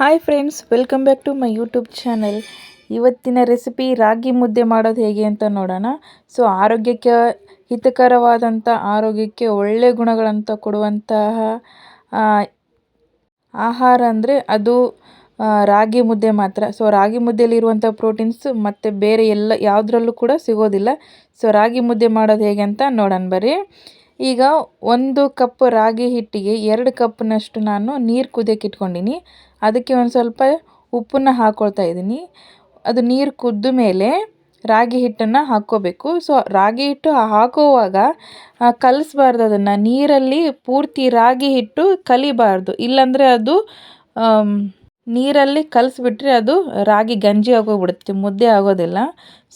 Hi friends welcome back to my YouTube channel ಇವತ್ತಿನ recipe ragi mudde ಮಾಡೋದು ಹೇಗೆ ಅಂತ ನೋಡೋಣ. ಸೊ ಆರೋಗ್ಯಕ್ಕೆ ಹಿತಕರವಾದಂಥ ಆರೋಗ್ಯಕ್ಕೆ ಒಳ್ಳೆಯ ಗುಣಗಳಂತ ಕೊಡುವಂತಹ ಆಹಾರ ಅಂದರೆ ಅದು ರಾಗಿ ಮುದ್ದೆ ಮಾತ್ರ. ಸೊ ರಾಗಿ ಮುದ್ದೆಯಲ್ಲಿರುವಂಥ ಪ್ರೋಟೀನ್ಸ್ ಮತ್ತು ಬೇರೆ ಎಲ್ಲ ಯಾವುದ್ರಲ್ಲೂ ಕೂಡ ಸಿಗೋದಿಲ್ಲ. ಸೊ ರಾಗಿ ಮುದ್ದೆ ಮಾಡೋದು ಹೇಗೆ ಅಂತ ನೋಡೋಣ ಬರ್ರಿ. ಈಗ ಒಂದು ಕಪ್ ರಾಗಿ ಹಿಟ್ಟಿಗೆ ಎರಡು ಕಪ್ನಷ್ಟು ನಾನು ನೀರು ಕುದಿಯೋಕೆ ಇಟ್ಕೊಂಡೀನಿ. ಅದಕ್ಕೆ ಒಂದು ಸ್ವಲ್ಪ ಉಪ್ಪನ್ನ ಹಾಕ್ಕೊಳ್ತಾ ಇದ್ದೀನಿ ಅದು ನೀರು ಕುದ್ದ ಮೇಲೆ ರಾಗಿ ಹಿಟ್ಟನ್ನು ಹಾಕ್ಕೋಬೇಕು. ಸೊ, ರಾಗಿ ಹಿಟ್ಟು ಹಾಕುವಾಗ ಕಲಿಸ್ಬಾರ್ದು ಅದನ್ನು. ನೀರಲ್ಲಿ ಪೂರ್ತಿ ರಾಗಿ ಹಿಟ್ಟು ಕಲಿಬಾರ್ದು. ಇಲ್ಲಾಂದರೆ ಅದು ನೀರಲ್ಲಿ ಕಲಸಿಬಿಟ್ರೆ ಅದು ರಾಗಿ ಗಂಜಿ ಆಗೋಗ್ಬಿಡುತ್ತೆ, ಮುದ್ದೆ ಆಗೋದಿಲ್ಲ.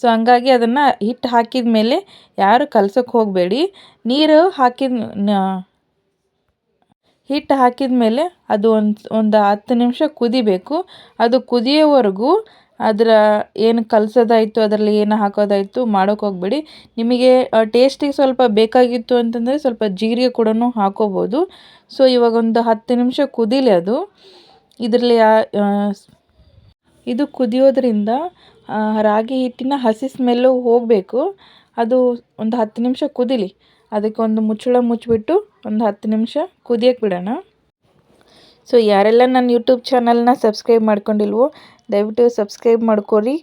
ಸೊ ಹಂಗಾಗಿ ಅದನ್ನು ಹಿಟ್ಟು ಹಾಕಿದ ಮೇಲೆ ಯಾರು ಕಲ್ಸೋಕ್ಕೆ ಹೋಗಬೇಡಿ. ನೀರು ಹಾಕಿದ ಹಿಟ್ಟು ಹಾಕಿದ ಮೇಲೆ ಅದು ಒಂದು ಒಂದು ಹತ್ತು ನಿಮಿಷ ಕುದಿಬೇಕು. ಅದು ಕುದಿಯೋವರೆಗೂ ಅದರ ಏನು ಕಲಸೋದಾಯಿತು, ಅದರಲ್ಲಿ ಏನು ಹಾಕೋದಾಯಿತು ಮಾಡೋಕ್ಕೆ ಹೋಗಬೇಡಿ. ನಿಮಗೆ ಟೇಸ್ಟಿಗೆ ಸ್ವಲ್ಪ ಬೇಕಾಗಿತ್ತು ಅಂತಂದರೆ ಸ್ವಲ್ಪ ಜೀರಿಗೆ ಕೂಡ ಹಾಕೋಬೋದು. ಸೊ ಇವಾಗ ಒಂದು ಹತ್ತು ನಿಮಿಷ ಕುದೀಲಿ ಅದು. ಇದರಲ್ಲಿ ಇದು ಕುದಿಯೋದ್ರಿಂದ ರಾಗಿ ಹಿಟ್ಟಿನ ಹಸಿ ಸ್ಮೆಲ್ಲು ಹೋಗಬೇಕು. ಅದು ಒಂದು ಹತ್ತು ನಿಮಿಷ ಕುದಿಲಿ. ಅದಕ್ಕೆ ಒಂದು ಮುಚ್ಚಳ ಮುಚ್ಚಿಬಿಟ್ಟು ಒಂದು ಹತ್ತು ನಿಮಿಷ ಕುದಿಯಕ್ಕೆ ಬಿಡೋಣ. ಸೊ, ಯಾರೆಲ್ಲ ನನ್ನ ಯೂಟ್ಯೂಬ್ ಚಾನಲ್ನ ಸಬ್ಸ್ಕ್ರೈಬ್ ಮಾಡ್ಕೊಂಡಿಲ್ವೋ, ದಯವಿಟ್ಟು ಸಬ್ಸ್ಕ್ರೈಬ್ ಮಾಡ್ಕೊರಿ.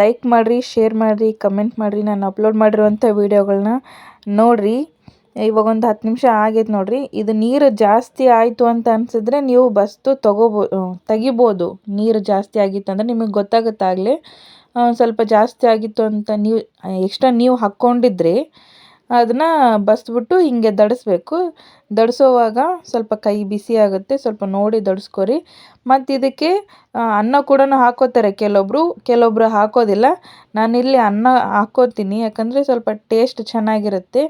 ಲೈಕ್ ಮಾಡಿರಿ, ಶೇರ್ ಮಾಡಿರಿ, ಕಮೆಂಟ್ ಮಾಡಿರಿ. ನಾನು ಅಪ್ಲೋಡ್ ಮಾಡಿರುವಂಥ ವೀಡಿಯೋಗಳನ್ನ ನೋಡಿರಿ. ಇವಾಗ ಒಂದು ಹತ್ತು ನಿಮಿಷ ಆಗೈತೆ ನೋಡಿರಿ. ಇದು ನೀರು ಜಾಸ್ತಿ ಆಯಿತು ಅಂತ ಅನಿಸಿದ್ರೆ ನೀವು ಬಸ್ತು ತಗೋಬೋ ತೆಗಿಬೋದು. ನೀರು ಜಾಸ್ತಿ ಆಗಿತ್ತು ಅಂದರೆ ನಿಮಗೆ ಗೊತ್ತಾಗುತ್ತಾಗಲೇ ಸ್ವಲ್ಪ ಜಾಸ್ತಿ ಆಗಿತ್ತು ಅಂತ ನೀವು ಎಕ್ಸ್ಟ್ರಾ ನೀವು ಹಾಕ್ಕೊಂಡಿದ್ರೆ ಅದನ್ನು ಬಸ್ಬಿಟ್ಟು ಹಿಂಗೆ ದಡಿಸ್ಬೇಕು. ದಡಿಸೋವಾಗ ಸ್ವಲ್ಪ ಕೈ ಬಿಸಿ ಆಗುತ್ತೆ, ಸ್ವಲ್ಪ ನೋಡಿ ದಡಿಸ್ಕೊರಿ. ಮತ್ತು ಇದಕ್ಕೆ ಅನ್ನ ಕೂಡ ಹಾಕೋತಾರೆ ಕೆಲವೊಬ್ಬರು ಕೆಲವೊಬ್ಬರು ಹಾಕೋದಿಲ್ಲ. ನಾನಿಲ್ಲಿ ಅನ್ನ ಹಾಕೋತೀನಿ, ಯಾಕಂದರೆ ಸ್ವಲ್ಪ ಟೇಸ್ಟ್ ಚೆನ್ನಾಗಿರುತ್ತೆ.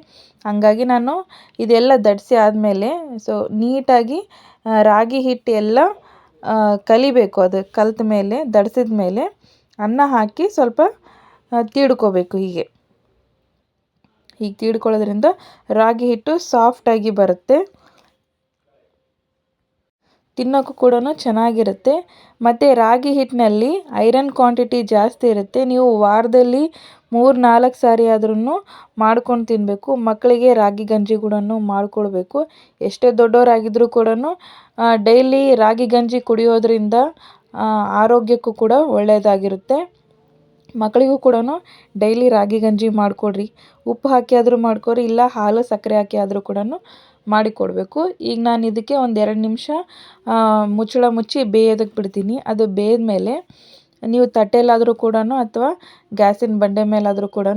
ಹಂಗಾಗಿ ನಾನು ಇದೆಲ್ಲ ದಡಿಸಿ ಆದಮೇಲೆ, ಸೊ, ನೀಟಾಗಿ ರಾಗಿ ಹಿಟ್ಟು ಎಲ್ಲ ಕಲಿಬೇಕು ಅದು ಕಲ್ತ ಮೇಲೆ ದಡಿಸಿದ ಮೇಲೆ ಅನ್ನ ಹಾಕಿ ಸ್ವಲ್ಪ ತೀಡ್ಕೋಬೇಕು ಹೀಗೆ. ಹೀಗೆ ತೀಡ್ಕೊಳ್ಳೋದ್ರಿಂದ ರಾಗಿ ಹಿಟ್ಟು ಸಾಫ್ಟಾಗಿ ಬರುತ್ತೆ. ತಿನ್ನೋಕ್ಕೂ ಕೂಡ ಚೆನ್ನಾಗಿರುತ್ತೆ. ಮತ್ತು ರಾಗಿ ಹಿಟ್ಟಿನಲ್ಲಿ ಐರನ್ ಕ್ವಾಂಟಿಟಿ ಜಾಸ್ತಿ ಇರುತ್ತೆ. ನೀವು ವಾರದಲ್ಲಿ ಮೂರು ನಾಲ್ಕು ಸಾರಿ ಆದ್ರೂ ಮಾಡ್ಕೊಂಡು ತಿನ್ನಬೇಕು ಮಕ್ಕಳಿಗೆ ರಾಗಿ ಗಂಜಿ ಕೂಡ ಮಾಡಿಕೊಡ್ಬೇಕು ಎಷ್ಟೇ ದೊಡ್ಡವರಾಗಿದ್ದರೂ ಕೂಡ ಡೈಲಿ ರಾಗಿ ಗಂಜಿ ಕುಡಿಯೋದ್ರಿಂದ ಆರೋಗ್ಯಕ್ಕೂ ಕೂಡ ಒಳ್ಳೆಯದಾಗಿರುತ್ತೆ. ಮಕ್ಕಳಿಗೂ ಕೂಡ ಡೈಲಿ ರಾಗಿ ಗಂಜಿ ಮಾಡಿಕೊಡ್ರಿ. ಉಪ್ಪು ಹಾಕಿ ಆದರೂ ಮಾಡ್ಕೊರಿ, ಇಲ್ಲ ಹಾಲು ಸಕ್ಕರೆ ಹಾಕಿ ಆದರೂ ಕೂಡ ಮಾಡಿಕೊಡಬೇಕು. ಈಗ ನಾನು ಇದಕ್ಕೆ ಒಂದು ಎರಡು ನಿಮಿಷ ಮುಚ್ಚಳ ಮುಚ್ಚಿ ಬೇಯೋದಕ್ಕೆ ಬಿಡ್ತೀನಿ. ಅದು ಬೇಯ್ದ್ಮೇಲೆ ನೀವು ತಟ್ಟೆಯಲ್ಲಾದರೂ ಕೂಡ ಅಥವಾ ಗ್ಯಾಸಿನ ಬಂಡೆ ಮೇಲಾದರೂ ಕೂಡ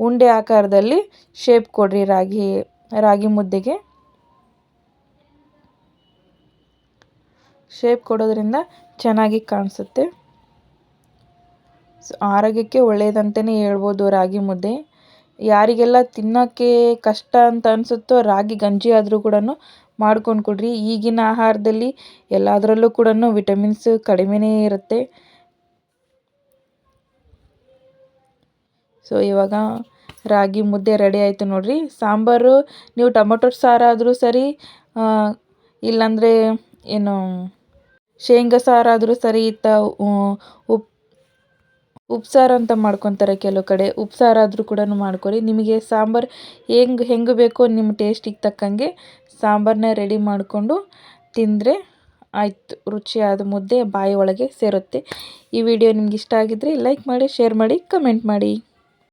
ಉಂಡೆ ಆಕಾರದಲ್ಲಿ ಶೇಪ್ ಕೊಡ್ರಿ ರಾಗಿ ರಾಗಿ ಮುದ್ದೆಗೆ. ಶೇಪ್ ಕೊಡೋದ್ರಿಂದ ಚೆನ್ನಾಗಿ ಕಾಣಿಸುತ್ತೆ. ಆರೋಗ್ಯಕ್ಕೆ ಒಳ್ಳೆಯದಂತಲೇ ಹೇಳ್ಬೋದು ರಾಗಿ ಮುದ್ದೆ. ಯಾರಿಗೆಲ್ಲ ತಿನ್ನೋಕ್ಕೆ ಕಷ್ಟ ಅಂತ ಅನಿಸುತ್ತೋ ರಾಗಿ, ಗಂಜಿ ಆದರೂ ಕೂಡ ಮಾಡ್ಕೊಂಡು ಕೊಡ್ರಿ. ಈಗಿನ ಆಹಾರದಲ್ಲಿ ಎಲ್ಲದರಲ್ಲೂ ಕೂಡ ವಿಟಮಿನ್ಸ್ ಕಡಿಮೆನೇ ಇರುತ್ತೆ. ಸೊ, ಇವಾಗ ರಾಗಿ ಮುದ್ದೆ ರೆಡಿ ಆಯಿತು ನೋಡಿರಿ. ಸಾಂಬಾರು, ನೀವು ಟೊಮೊಟೊ ಸಾರಾದರೂ ಸರಿ ಇಲ್ಲಾಂದರೆ ಏನು, ಶೇಂಗಾ ಸಾರಾದರೂ ಸರಿ ಇತ್ತ ಉಪ್ಪು ಉಪ್ಸಾರು ಅಂತ ಮಾಡ್ಕೊತಾರೆ ಕೆಲವು ಕಡೆ. ಉಪ್ಸಾರಾದರೂ ಕೂಡ ಮಾಡ್ಕೊಳ್ಳಿ. ನಿಮಗೆ ಸಾಂಬಾರು ಹೆಂಗೆ ಹೆಂಗೆ ಬೇಕೋ ನಿಮ್ಮ ಟೇಸ್ಟಿಗೆ ತಕ್ಕಂಗೆ ಸಾಂಬಾರನ್ನ ರೆಡಿ ಮಾಡಿಕೊಂಡು ತಿಂದರೆ ಆಯಿತು. ರುಚಿಯಾದ ಮುದ್ದೆ ಬಾಯಿ ಒಳಗೆ ಸೇರುತ್ತೆ. ಈ ವಿಡಿಯೋ ನಿಮ್ಗೆ ಇಷ್ಟ ಆಗಿದ್ದರೆ ಲೈಕ್ ಮಾಡಿ, ಶೇರ್ ಮಾಡಿ, ಕಮೆಂಟ್ ಮಾಡಿ.